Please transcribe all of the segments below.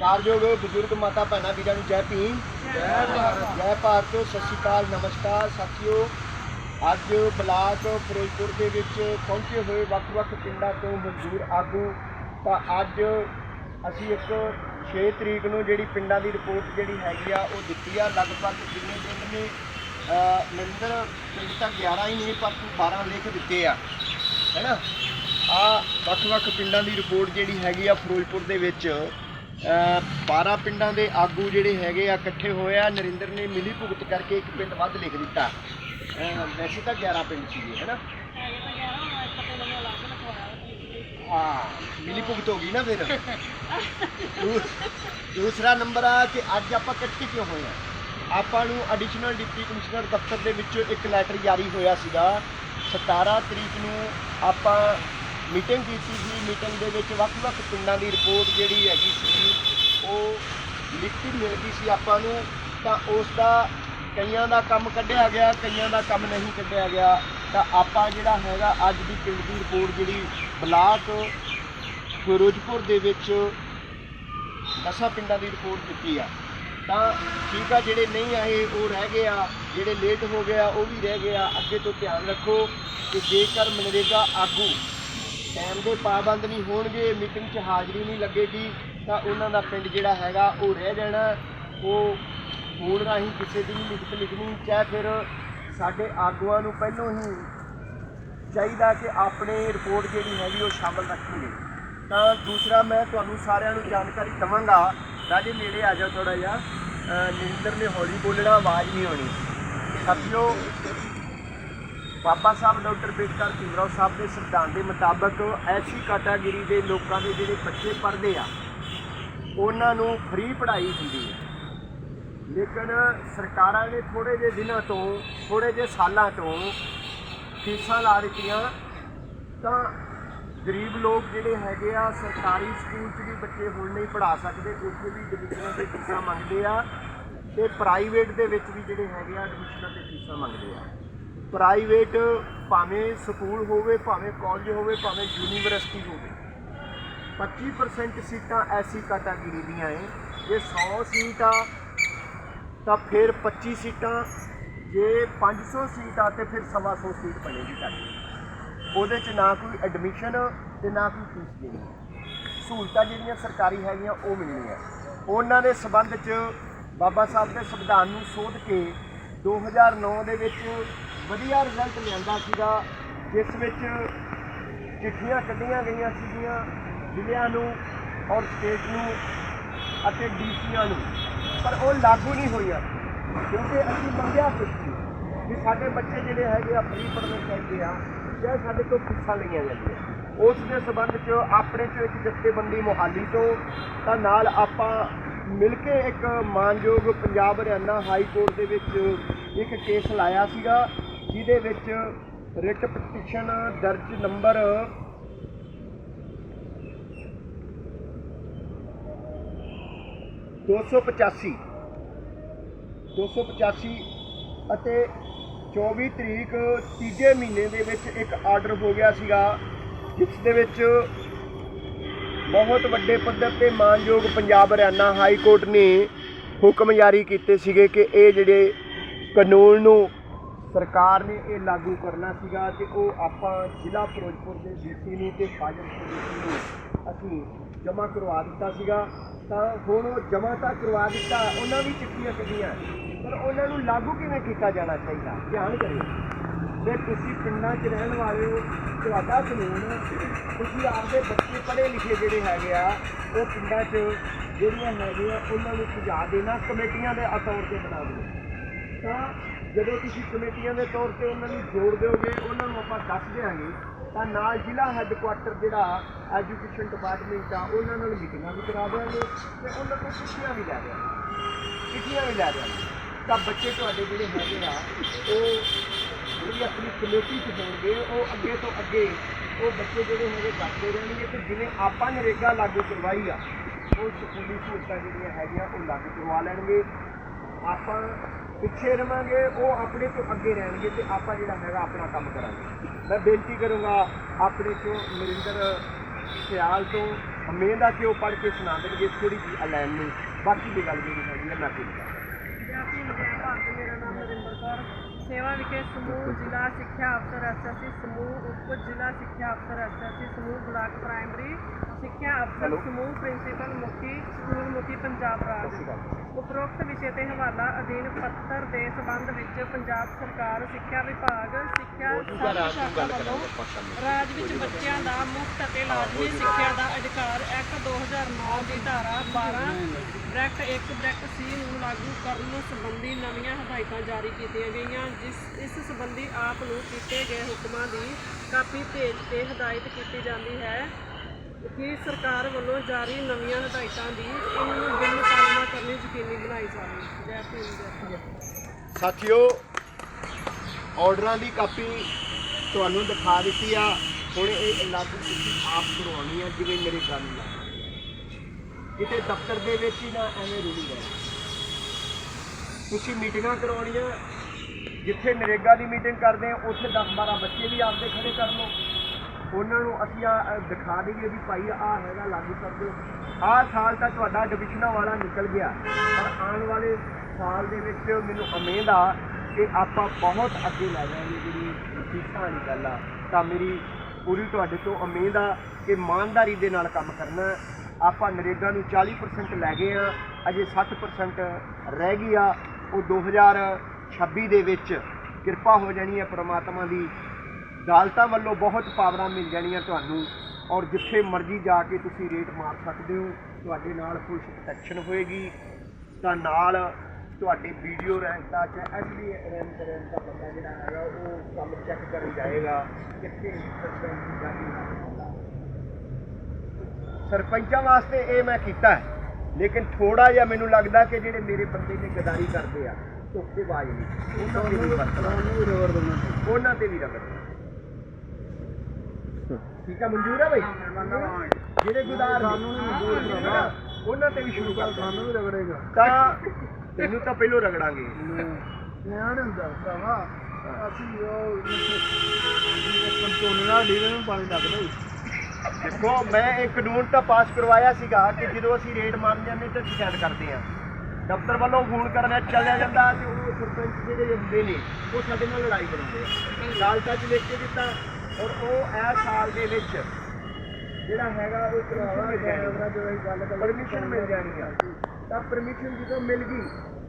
ਸਤਿਕਾਰਯੋਗ ਬਜ਼ੁਰਗ ਮਾਤਾ ਭੈਣਾਂ ਵੀਰਾਂ ਨੂੰ ਜੈ ਭੀਮ। ਜੈ ਭਾਰਤ ਜੈ ਭਾਰਤ ਸਤਿ ਸ਼੍ਰੀ ਅਕਾਲ ਨਮਸਕਾਰ। ਸਾਥੀਓ ਅੱਜ ਬਲਾਕ ਫਿਰੋਜ਼ਪੁਰ ਦੇ ਵਿੱਚ ਪਹੁੰਚੇ ਹੋਏ ਵੱਖ-ਵੱਖ ਪਿੰਡਾਂ ਤੋਂ ਮਜ਼ਦੂਰ ਆਗੂ। ਤਾਂ ਅੱਜ ਅਸੀਂ ਇੱਕ 6 ਤਰੀਕ ਨੂੰ ਜਿਹੜੀ ਪਿੰਡਾਂ ਦੀ ਰਿਪੋਰਟ ਜਿਹੜੀ ਹੈਗੀ ਆ ਉਹ ਦਿੱਤੀ ਆ। ਲਗਭਗ ਜਿੰਨੇ ਪਿੰਡ ਨੇ ਅਹ, ਪਿੰਡ ਤਾਂ 11 ਹੀ ਨਹੀਂ ਪਰ 12 ਲਿਖ ਦਿੱਤੇ ਆ। ਹੈਨਾ? ਆ ਵੱਖ-ਵੱਖ ਪਿੰਡਾਂ ਦੀ ਰਿਪੋਰਟ ਜਿਹੜੀ ਹੈਗੀ ਆ ਫਿਰੋਜ਼ਪੁਰ ਦੇ ਵਿੱਚ 12 ਪਿੰਡਾਂ ਦੇ ਆਗੂ ਜਿਹੜੇ ਹੈਗੇ ਆ, ਇਕੱਠੇ ਹੋਏ ਆ। ਨਰਿੰਦਰ ਨੇ ਮਿਲੀ ਭੁਗਤ ਕਰਕੇ ਇੱਕ ਪਿੰਡ ਵੱਧ ਲਿਖ ਦਿੱਤਾ। ਵੈਸੇ ਤਾਂ 11 ਪਿੰਡ ਸੀਗੇ ਹੈਨਾ? ਹਾਂ, ਮਿਲੀ ਭੁਗਤ ਹੋ ਗਈ ਨਾ ਫਿਰ। ਦੂਸਰਾ ਨੰਬਰ ਆ ਕਿ ਅੱਜ ਆਪਾਂ ਇਕੱਠੇ ਕਿਉਂ ਹੋਏ ਆ? ਆਪਾਂ ਨੂੰ ਐਡੀਸ਼ਨਲ ਡਿਪਟੀ ਕਮਿਸ਼ਨਰ ਦਫ਼ਤਰ ਦੇ ਵਿੱਚੋਂ ਇੱਕ ਲੈਟਰ ਜਾਰੀ ਹੋਇਆ ਸੀਗਾ। 17 ਤਰੀਕ ਨੂੰ ਆਪਾਂ ਮੀਟਿੰਗ ਕੀਤੀ ਸੀ। ਮੀਟਿੰਗ ਦੇ ਵਿੱਚ ਵੱਖ-ਵੱਖ ਪਿੰਡਾਂ ਦੀ ਰਿਪੋਰਟ ਜਿਹੜੀ ਹੈਗੀ ਸੀ, ਉਹ ਲਿਖਤੀ ਮਿਲ ਗਈ ਸੀ ਆਪਾਂ ਨੂੰ। ਤਾਂ ਉਸ ਦਾ ਕਈਆਂ ਦਾ ਕੰਮ ਕੱਢਿਆ ਗਿਆ, ਕਈਆਂ ਦਾ ਕੰਮ ਨਹੀਂ ਕੱਢਿਆ ਗਿਆ। ਤਾਂ ਆਪਾਂ ਜਿਹੜਾ ਹੈਗਾ, ਅੱਜ ਦੀ ਪਿੰਡ ਦੀ ਰਿਪੋਰਟ ਜਿਹੜੀ ਬਲਾਕ ਫਿਰੋਜ਼ਪੁਰ ਦੇ ਵਿੱਚ ਦਸਾਂ ਪਿੰਡਾਂ ਦੀ ਰਿਪੋਰਟ ਦਿੱਤੀ ਆ। ਤਾਂ ਠੀਕ ਆ, ਜਿਹੜੇ ਨਹੀਂ ਆਏ, ਉਹ ਰਹਿ ਗਏ ਆ। ਜਿਹੜੇ ਲੇਟ ਹੋ ਗਏ ਆ, ਉਹ ਵੀ ਰਹਿ ਗਏ ਆ। ਅੱਗੇ ਤੋਂ ਧਿਆਨ ਰੱਖੋ ਕਿ ਜੇਕਰ ਮਨਰੇਗਾ ਆਗੂ ਟਾਈਮ ਦੇ ਪਾਬੰਦ ਨਹੀਂ ਹੋਣਗੇ ਮੀਟਿੰਗ 'ਚ ਹਾਜ਼ਰੀ ਨਹੀਂ ਲੱਗੇਗੀ, ਤਾਂ ਉਹਨਾਂ ਦਾ ਪਿੰਡ ਜਿਹੜਾ ਹੈਗਾ ਉਹ ਰਹਿ ਜਾਣਾ। ਉਹ ਫੋਨ ਰਾਹੀਂ ਕਿਸੇ ਦੀ ਵੀ ਲਿਖਤ ਲਿਖਣੀ, ਚਾਹੇ ਫਿਰ ਸਾਡੇ ਆਗੂਆਂ ਨੂੰ ਪਹਿਲੋਂ ਹੀ ਚਾਹੀਦਾ ਕਿ ਆਪਣੇ ਰਿਪੋਰਟ ਜਿਹੜੀ ਹੈਗੀ ਉਹ ਸ਼ਾਮਲ ਰੱਖਣਗੇ ਤਾਂ ਦੂਸਰਾ ਮੈਂ ਤੁਹਾਨੂੰ ਸਾਰਿਆਂ ਨੂੰ ਜਾਣਕਾਰੀ ਦਵਾਂਗਾ, ਰਾਜੇ ਨੇੜੇ ਆ ਜਾਓ ਥੋੜਾ ਜਿਹਾ। ਅਹ ਨੇ ਹੌਲੀ ਬੋਲਣਾ, ਆਵਾਜ਼ ਨਹੀਂ ਆਉਣੀ। ਸਾਥੀਓ ਬਾਬਾ ਸਾਹਿਬ ਡਾਕਟਰ ਬੇਟਕਰ ਭੀਮਰਾਓ ਸਾਹਿਬ ਦੇ ਸੰਵਿਧਾਨ ਦੇ ਮੁਤਾਬਕ ਐਸੀ ਕੈਟਾਗਰੀ ਦੇ ਲੋਕਾਂ ਦੇ ਜਿਹੜੇ ਬੱਚੇ ਪੜ੍ਹਦੇ ਆ, ਉਹਨਾਂ ਨੂੰ ਫ੍ਰੀ ਪੜ੍ਹਾਈ ਹੁੰਦੀ ਹੈ। ਲੇਕਿਨ ਸਰਕਾਰਾਂ ਨੇ ਥੋੜੇ ਜਿਹੇ ਦਿਨਾਂ ਤੋਂ ਥੋੜੇ ਜਿਹੇ ਸਾਲਾਂ ਤੋਂ ਫੀਸਾਂ ਲਾ ਦਿੱਤੀਆਂ। ਤਾਂ ਗਰੀਬ ਲੋਕ ਜਿਹੜੇ ਹੈਗੇ ਆ, ਸਰਕਾਰੀ ਸਕੂਲ 'ਚ ਵੀ ਬੱਚੇ ਹੁਣ ਨਹੀਂ ਪੜ੍ਹਾ ਸਕਦੇ, ਉੱਥੇ ਵੀ ਡਿਵੀਜ਼ਨਾਂ ਤੇ ਫੀਸਾਂ ਮੰਗਦੇ ਆ ਤੇ ਪ੍ਰਾਈਵੇਟ ਦੇ ਵਿੱਚ ਵੀ ਜਿਹੜੇ ਹੈਗੇ ਆ ਐਡਮਿਸ਼ਨਾਂ ਤੇ ਫੀਸਾਂ ਮੰਗਦੇ ਆ। ਪ੍ਰਾਈਵੇਟ ਭਾਵੇਂ ਸਕੂਲ ਹੋਵੇ, ਭਾਵੇਂ ਕਾਲਜ ਹੋਵੇ, ਭਾਵੇਂ ਯੂਨੀਵਰਸਿਟੀ ਹੋਵੇ 25% ਸੀਟਾਂ ਐਸੀ ਕੈਟਾਗਰੀ ਦੀਆਂ ਏ ਜੇ 100 ਸੀਟ ਆ, ਤਾਂ ਫਿਰ 25 ਸੀਟਾਂ, ਜੇ 500 ਸੀਟ ਆ, ਤੇ ਫਿਰ 125 ਸੀਟ ਬਣੇਗੀ ਤੁਹਾਡੀ। ਉਹਦੇ 'ਚ ਨਾ ਕੋਈ ਐਡਮਿਸ਼ਨ ਤੇ ਨਾ ਕੋਈ ਫੀਸ ਦੇਣੀ। ਸਹੂਲਤਾਂ ਜਿਹੜੀਆਂ ਸਰਕਾਰੀ ਹੈਗੀਆਂ, ਉਹ ਮਿਲਣੀਆਂ। ਉਹਨਾਂ ਦੇ ਸਬੰਧ 'ਚ ਬਾਬਾ ਸਾਹਿਬ ਦੇ ਸੰਵਿਧਾਨ ਨੂੰ ਸੋਧ ਕੇ 2009 ਦੇ ਵਿੱਚ ਵਧੀਆ ਰਿਜ਼ਲਟ ਲਿਆਂਦਾ ਸੀਗਾ, ਜਿਸ ਵਿੱਚ ਚਿੱਠੀਆਂ ਕੱਢੀਆਂ ਗਈਆਂ ਸੀਗੀਆਂ ਜ਼ਿਲ੍ਹਿਆਂ ਨੂੰ ਔਰ ਸਟੇਟ ਨੂੰ ਅਤੇ ਡੀਸੀਆਂ ਨੂੰ। ਪਰ ਉਹ ਲਾਗੂ ਨਹੀਂ ਹੋਈਆਂ, ਕਿਉਂਕਿ ਅਸੀਂ ਮੰਗਿਆ ਕੁਛ ਸੀ ਕਿ ਸਾਡੇ ਬੱਚੇ ਜਿਹੜੇ ਹੈਗੇ ਆ ਫਰੀ ਪੜ੍ਹਨੇ ਚਾਹੀਦੇ ਆ, ਜਾਂ ਸਾਡੇ ਤੋਂ ਫੀਸਾਂ ਲਈਆਂ ਜਾਂਦੀਆਂ। ਉਸ ਦੇ ਸਬੰਧ 'ਚ ਆਪਣੇ 'ਚ ਇੱਕ ਜਥੇਬੰਦੀ ਮੁਹਾਲੀ ਤੋਂ, ਤਾਂ ਨਾਲ ਆਪਾਂ ਮਿਲ ਕੇ ਇੱਕ ਮਾਨਯੋਗ ਪੰਜਾਬ ਹਰਿਆਣਾ ਹਾਈ ਕੋਰਟ ਦੇ ਵਿੱਚ ਇੱਕ ਕੇਸ ਲਾਇਆ ਸੀਗਾ। ਜਿਹਦੇ ਵਿੱਚ ਰਿਟ ਪਟੀਸ਼ਨ ਦਰਜ ਨੰਬਰ 285 285 ਅਤੇ 24 ਤਰੀਕ ਤੀਜੇ ਮਹੀਨੇ ਦੇ ਵਿੱਚ ਇੱਕ ਆਰਡਰ ਹੋ ਗਿਆ ਸੀਗਾ, ਜਿਸ ਦੇ ਵਿੱਚ ਬਹੁਤ ਵੱਡੇ ਪੱਧਰ ਤੇ ਮਾਨਯੋਗ ਪੰਜਾਬ ਹਰਿਆਣਾ ਹਾਈ ਕੋਰਟ ਨੇ ਹੁਕਮ ਜਾਰੀ ਕੀਤੇ ਸੀਗੇ ਕਿ ਇਹ ਜਿਹੜੇ ਕਾਨੂੰਨ ਨੂੰ ਸਰਕਾਰ ਨੇ ਇਹ ਲਾਗੂ ਕਰਨਾ ਸੀਗਾ ਤੇ ਉਹ ਆਪਾਂ ਜ਼ਿਲ੍ਹਾ ਫਿਰੋਜ਼ਪੁਰ ਦੇ ਡੀਸੀ ਨੂੰ ਤੇ ਫਾਜ਼ਿਲਕਾ ਡੀਸੀ ਨੂੰ ਅਸੀਂ ਜਮ੍ਹਾਂ ਕਰਵਾ ਦਿੱਤਾ ਸੀਗਾ। ਤਾਂ ਹੁਣ ਉਹ ਜਮ੍ਹਾਂ ਤਾਂ ਕਰਵਾ ਦਿੱਤਾ, ਉਹਨਾਂ ਵੀ ਚਿੱਠੀਆਂ ਕੱਢੀਆਂ। ਪਰ ਉਹਨਾਂ ਨੂੰ ਲਾਗੂ ਕਿਵੇਂ ਕੀਤਾ ਜਾਣਾ ਚਾਹੀਦਾ? ਧਿਆਨ ਕਰਿਓ। ਜੇ ਤੁਸੀਂ ਪਿੰਡਾਂ 'ਚ ਰਹਿਣ ਵਾਲੇ ਹੋ, ਤੁਹਾਡਾ ਕਾਨੂੰਨ ਤੁਸੀਂ ਆਪਦੇ ਬੱਚੇ ਪੜ੍ਹੇ ਲਿਖੇ ਜਿਹੜੇ ਹੈਗੇ ਆ, ਉਹ ਪਿੰਡਾਂ 'ਚ ਜਿਹੜੀਆਂ ਹੈਗੀਆਂ, ਉਹਨਾਂ ਨੂੰ ਸੁਝਾਅ ਦੇਣਾ, ਕਮੇਟੀਆਂ ਦੇ ਤੌਰ ਤੇ ਬਣਾ ਦਿਓ। ਤਾਂ ਜਦੋਂ ਤੁਸੀਂ ਕਮੇਟੀਆਂ ਦੇ ਤੌਰ ਤੇ ਉਹਨਾਂ ਨੂੰ ਜੋੜ ਦਿਓਗੇ, ਉਹਨਾਂ ਨੂੰ ਆਪਾਂ ਦੱਸ ਦਿਆਂਗੇ, ਤਾਂ ਨਾਲ ਜ਼ਿਲ੍ਹਾ ਹੈੱਡਕੁਆਟਰ ਜਿਹੜਾ ਐਜੂਕੇਸ਼ਨ ਡਿਪਾਰਟਮੈਂਟ ਆ, ਉਹਨਾਂ ਨਾਲ ਮੀਟਿੰਗਾਂ ਵੀ ਕਰਾ ਦਿਆਂਗੇ ਤੇ ਉਹਨਾਂ ਤੋਂ ਛੁੱਟੀਆਂ ਵੀ ਲੈ ਦਿਆਂਗੇ। ਚਿੱਠੀਆਂ ਵੀ ਲੈ ਦਿਆਂਗੇ। ਤਾਂ ਬੱਚੇ ਤੁਹਾਡੇ ਜਿਹੜੇ ਹੈਗੇ ਆ, ਉਹ ਜਿਹੜੀ ਆਪਣੀ ਕਮੇਟੀ 'ਚ ਹੋਣਗੇ, ਉਹ ਅੱਗੇ ਤੋਂ ਅੱਗੇ ਉਹ ਬੱਚੇ ਜਿਹੜੇ ਹੈਗੇ ਕਰਦੇ ਰਹਿਣਗੇ ਤੇ ਜਿਵੇਂ ਆਪਾਂ ਨਰੇਗਾ ਲਾਗੂ ਕਰਵਾਈ ਆ, ਉਹ ਸਕੂਲੀ ਸਹੂਲਤਾਂ ਜਿਹੜੀਆਂ ਹੈਗੀਆਂ, ਉਹ ਲਾਗੂ ਕਰਵਾ ਲੈਣਗੇ। ਆਪਾਂ ਪਿੱਛੇ ਰਵਾਂਗੇ ਉਹ ਆਪਣੇ ਤੋਂ ਅੱਗੇ ਰਹਿਣਗੇ ਤੇ ਆਪਾਂ ਜਿਹੜਾ ਹੈਗਾ ਆਪਣਾ ਕੰਮ ਕਰਾਂਗੇ। ਮੈਂ ਬੇਨਤੀ ਕਰੂੰਗਾ ਆਪਣੇ ਚੋਂ ਨਰਿੰਦਰ ਸਿਆਲ ਤੋਂ ਹਮੇਂ ਦਾ ਕਿ ਉਹ ਪੜ੍ਹ ਕੇ ਸੁਣਾ ਦੇਣਗੇ ਥੋੜੀ ਜਿਹੀ ਅਲਾਈਨ ਨੂੰ ਬਾਕੀ ਦੀ ਗੱਲ ਜਿਹੜੀ ਹੈਗੀ ਹੈ ਮੈਂ ਆਪਣੀ ਕਰਾਂਗਾ। ਮੇਰਾ ਨਾਮ ਨਰਿੰਦਰ ਕੌਰ। ਸੇਵਾ ਵਿਖੇ ਸਮੂਹ ਜ਼ਿਲ੍ਹਾ ਸਿੱਖਿਆ ਅਫਸਰ ਐਸਐਸਸੀ ਸਮੂਹ ਉਪ ਜ਼ਿਲ੍ਹਾ ਸਿੱਖਿਆ ਅਫਸਰ ਐਸਐਸਸੀ ਸਮੂਹ ਬਲਾਕ ਪ੍ਰਾਇਮਰੀ ਸਿੱਖਿਆ ਅਫਸਰ. ਸਮੂਹ ਪ੍ਰਿੰਸੀਪਲ ਮੁਖੀ ਸਕੂਲ ਮੁਖੀ ਪੰਜਾਬ ਰਾਜ। ਉਪਰੋਕਤ ਵਿਸ਼ੇ ਤੇ ਹਵਾਲਾ ਅਧੀਨ ਪੱਤਰ ਦੇ ਸਬੰਧ ਵਿੱਚ ਪੰਜਾਬ ਸਰਕਾਰ ਸਿੱਖਿਆ ਵਿਭਾਗ ਸਿੱਖਿਆ ਵੱਲੋਂ ਰਾਜ ਵਿੱਚ ਬੱਚਿਆਂ ਦਾ ਮੁਫਤ ਅਤੇ ਲਾਜ਼ਮੀ ਸਿੱਖਿਆ ਦਾ ਅਧਿਕਾਰ ਐਕਟ 2009 ਦੀ ਧਾਰਾ 12 ਬ੍ਰੈਕਟ 1 ਬ੍ਰੈਕਟ ਸੀ ਨੂੰ ਲਾਗੂ ਕਰਨ ਸੰਬੰਧੀ ਨਵੀਆਂ ਹਦਾਇਤਾਂ ਜਾਰੀ ਕੀਤੀਆਂ ਗਈਆਂ ਜਿਸ ਇਸ ਸੰਬੰਧੀ ਆਪ ਨੂੰ ਕੀਤੇ ਗਏ ਹੁਕਮਾਂ ਦੀ ਕਾਪੀ ਭੇਜ ਕੇ ਹਦਾਇਤ ਕੀਤੀ ਜਾਂਦੀ ਹੈ। ਕਿ ਸਰਕਾਰ ਵੱਲੋਂ ਜਾਰੀ ਨਵੀਆਂ ਹਦਾਇਤਾਂ ਦੀ ਇਹਨੂੰ ਬਿਨ ਪਾਲਣਾ ਕਰਨੀ ਯਕੀਨੀ ਬਣਾਈ ਜਾਵੇ। ਜੈ ਭੀਮ, ਜੈ ਭਾਰਤ। ਸਾਥੀਓ, ਆਰਡਰਾਂ ਦੀ ਕਾਪੀ ਤੁਹਾਨੂੰ ਦਿਖਾ ਦਿੱਤੀ ਆ। ਹੁਣ ਇਹ ਲਾਗੂ ਤੁਸੀਂ ਆਪ ਕਰਵਾਉਣੀ ਆ, ਜਿਵੇਂ ਮੇਰੇ ਗੱਲ ਨਾਲ ਕਿਤੇ ਦਫ਼ਤਰ ਦੇ ਵਿੱਚ ਹੀ ਨਾ ਐਵੇਂ ਰੁਲੀ ਗਏ ਤੁਸੀਂ ਮੀਟਿੰਗਾਂ ਕਰਵਾਉਣੀਆਂ, ਜਿੱਥੇ ਨਰੇਗਾ ਦੀ ਮੀਟਿੰਗ ਕਰਦੇ ਆ, ਉੱਥੇ 10 12 ਬੱਚੇ ਵੀ ਆਪਦੇ ਖੜੇ ਕਰ ਲਓ। ਉਹਨਾਂ ਨੂੰ ਅਸੀਂ ਆ ਦਿਖਾ ਦਈਏ ਵੀ ਭਾਈ ਆ ਹੈਗਾ ਲਾਗੂ ਕਰ ਦਿਓ ਆਹ ਸਾਲ ਤਾਂ ਤੁਹਾਡਾ ਡਿਵੀਜ਼ਨਾਂ ਵਾਲਾ ਨਿਕਲ ਗਿਆ। ਪਰ ਆਉਣ ਵਾਲੇ ਸਾਲ ਦੇ ਵਿੱਚ ਮੈਨੂੰ ਉਮੀਦ ਆ ਕਿ ਆਪਾਂ ਬਹੁਤ ਅੱਗੇ ਲੈ ਜਾਵਾਂਗੇ ਜਿਹੜੀ ਫੀਸਾਂ ਵਾਲੀ ਗੱਲ ਆ। ਤਾਂ ਮੇਰੀ ਪੂਰੀ ਤੁਹਾਡੇ ਤੋਂ ਉਮੀਦ ਆ ਕਿ ਇਮਾਨਦਾਰੀ ਦੇ ਨਾਲ ਕੰਮ ਕਰਨਾ। ਆਪਾਂ ਨਰੇਗਾ ਨੂੰ 40% ਲੈ ਗਏ ਆ। ਅਜੇ 60% ਰਹਿ ਗਈ ਆ। ਉਹ 2026 ਦੇ ਵਿੱਚ ਕਿਰਪਾ ਹੋ ਜਾਣੀ ਹੈ ਪ੍ਰਮਾਤਮਾ ਦੀ। ਅਦਾਲਤਾਂ ਵੱਲੋਂ ਬਹੁਤ ਪਾਵਰਾਂ ਮਿਲ ਜਾਣੀਆਂ ਤੁਹਾਨੂੰ ਔਰ ਜਿੱਥੇ ਮਰਜ਼ੀ ਜਾ ਕੇ ਤੁਸੀਂ ਰੇਟ ਮਾਰ ਸਕਦੇ ਹੋ ਤੁਹਾਡੇ ਨਾਲ ਪੁਲਿਸ ਪ੍ਰੋਟੈਕਸ਼ਨ ਹੋਏਗੀ। ਤਾਂ ਨਾਲ ਤੁਹਾਡੇ ਵੀਡੀਓ ਰੈਂਕ ਦਾ ਜਾਂ ਐਸਡੀ ਰੈਂਕ ਰੈਂਕ ਦਾ ਬੰਦਾ ਜਿਹੜਾ ਹੈਗਾ ਉਹ ਕੰਮ ਚੈੱਕ ਕਰਨ ਜਾਏਗਾ ਕਿੱਥੇ ਸਰਪੰਚ ਦੀ ਗਾੜੀ ਲੱਗਦਾ ਸਰਪੰਚਾਂ ਵਾਸਤੇ ਇਹ ਮੈਂ ਕੀਤਾ ਹੈ ਲੇਕਿਨ ਥੋੜਾ ਜਿਹਾ ਮੈਨੂੰ ਲੱਗਦਾ ਕਿ ਜਿਹੜੇ ਮੇਰੇ ਬੰਦੇ ਨੇ ਗਦਾਰੀ ਕਰਦੇ ਆ ਧੋਖੇਬਾਜ਼ ਨੇ ਉਹਨਾਂ ਤੇ ਵੀ ਵਰਤਣਾ। ਉਹਨਾਂ ਤੇ ਵੀ ਰਗੜ ਠੀਕ ਆ ਮਨਜ਼ੂਰ ਹੈ ਬਈ? ਜਿਹੜੇ ਗੁਦਾਰ ਸਾਨੂੰ ਨਹੀਂ ਮਨਜ਼ੂਰ ਕਰਾਉਣਾ ਉਹਨਾਂ ਤੇ ਵੀ ਸ਼ੁਰੂ ਕਰ ਸਾਨੂੰ ਵੀ ਰਗੜੇਗਾ। ਤਾਂ ਤੈਨੂੰ ਤਾਂ ਪਹਿਲੋਂ ਰਗੜਾਂਗੇ। ਨਿਆਣ ਹੁੰਦਾ ਭਰਾਵਾ। ਅਸੀਂ ਉਹ ਕੰਟੋਨਰਾ ਡੀਰੇ ਨੂੰ ਪਾਣੀ ਲੱਗਦਾ ਦੇਖੋ ਮੈਂ ਇਹ ਕਾਨੂੰਨ ਤਾਂ ਪਾਸ ਕਰਵਾਇਆ ਸੀਗਾ ਕਿ ਜਦੋਂ ਅਸੀਂ ਰੇਡ ਮੰਨ ਜਾਂਦੇ ਤਾਂ ਸ਼ਿਕਾਇਤ ਕਰਦੇ ਆ ਦਫ਼ਤਰ ਵੱਲੋਂ ਫੋਨ ਕਰਨਾ ਚੱਲਿਆ ਜਾਂਦਾ ਤੇ ਉਹ ਸਰਪੰਚ ਜਿਹੜੇ ਹੁੰਦੇ ਨੇ ਉਹ ਸਾਡੇ ਨਾਲ ਲੜਾਈ ਬਣਾਉਂਦੇ ਆ। ਅਦਾਲਤਾਂ 'ਚ ਲਿਖ ਕੇ ਦਿੱਤਾ। ਔਰ ਉਹ ਇਹ ਸਾਲ ਦੇ ਵਿੱਚ ਜਿਹੜਾ ਹੈਗਾ ਉਹ ਪਰਮਿਸ਼ਨ ਮਿਲ ਜਾਣੀ ਆ। ਤਾਂ ਪਰਮਿਸ਼ਨ ਜਦੋਂ ਮਿਲ ਗਈ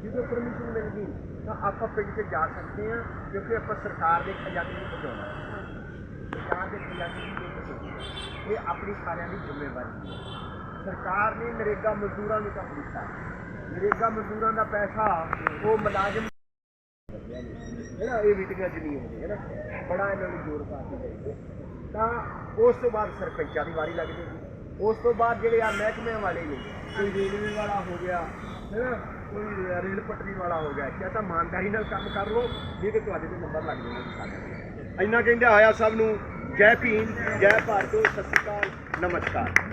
ਜਦੋਂ ਪਰਮਿਸ਼ਨ ਮਿਲ ਗਈ ਤਾਂ ਆਪਾਂ ਪਿੰਡ 'ਚ ਜਾ ਸਕਦੇ ਆ ਕਿਉਂਕਿ ਆਪਾਂ ਸਰਕਾਰ ਦੇ ਖਜ਼ਾਨੇ ਨੂੰ ਬਚਾਉਣਾ ਹੈ। ਸਰਕਾਰ ਦੇ ਖਜ਼ਾਨੇ ਨਹੀਂ ਬਚਾਉਣੀ ਇਹ ਆਪਣੀ ਸਾਰਿਆਂ ਦੀ ਜ਼ਿੰਮੇਵਾਰੀ ਹੈ। ਸਰਕਾਰ ਨੇ ਨਰੇਗਾ ਮਜ਼ਦੂਰਾਂ ਨੂੰ ਕੰਮ ਦਿੱਤਾ। ਨਰੇਗਾ ਮਜ਼ਦੂਰਾਂ ਦਾ ਪੈਸਾ ਉਹ ਮੁਲਾਜ਼ਮ ਜਿਹੜਾ ਇਹ ਮੀਟਿੰਗਾਂ 'ਚ ਨਹੀਂ ਹੁੰਦੀ ਹੈ ਬੜਾ ਇਹਨਾਂ ਨੂੰ ਜ਼ੋਰ ਪਾ ਕੇ ਜਾਈਏ ਤਾਂ ਉਸ ਤੋਂ ਬਾਅਦ ਸਰਪੰਚਾਂ ਦੀ ਵਾਰੀ ਲੱਗ ਜਾਏਗੀ ਉਸ ਤੋਂ ਬਾਅਦ ਜਿਹੜੇ ਆ ਮਹਿਕਮਿਆਂ ਵਾਲੇ ਨੇ, ਕੋਈ ਰੇਲਵੇ ਵਾਲਾ ਹੋ ਗਿਆ ਹੈ ਨਾ ਕੋਈ ਰੇਲ ਪਟਰੀ ਵਾਲਾ ਹੋ ਗਿਆ ਕਿਆ ਤਾਂ ਇਮਾਨਦਾਰੀ ਨਾਲ ਕੰਮ ਕਰ ਲਓ ਨਹੀਂ ਤੇ ਤੁਹਾਡੇ ਤੇ ਨੰਬਰ ਲੱਗ ਜਾਣਗੇ ਸਾਡੇ ਇੰਨਾ ਕਹਿੰਦੇ ਆਇਆ ਸਭ ਨੂੰ, ਜੈ ਭੀਮ, ਜੈ ਭਾਰਤ, ਸਤਿ ਸ਼੍ਰੀ ਅਕਾਲ, ਨਮਸਕਾਰ।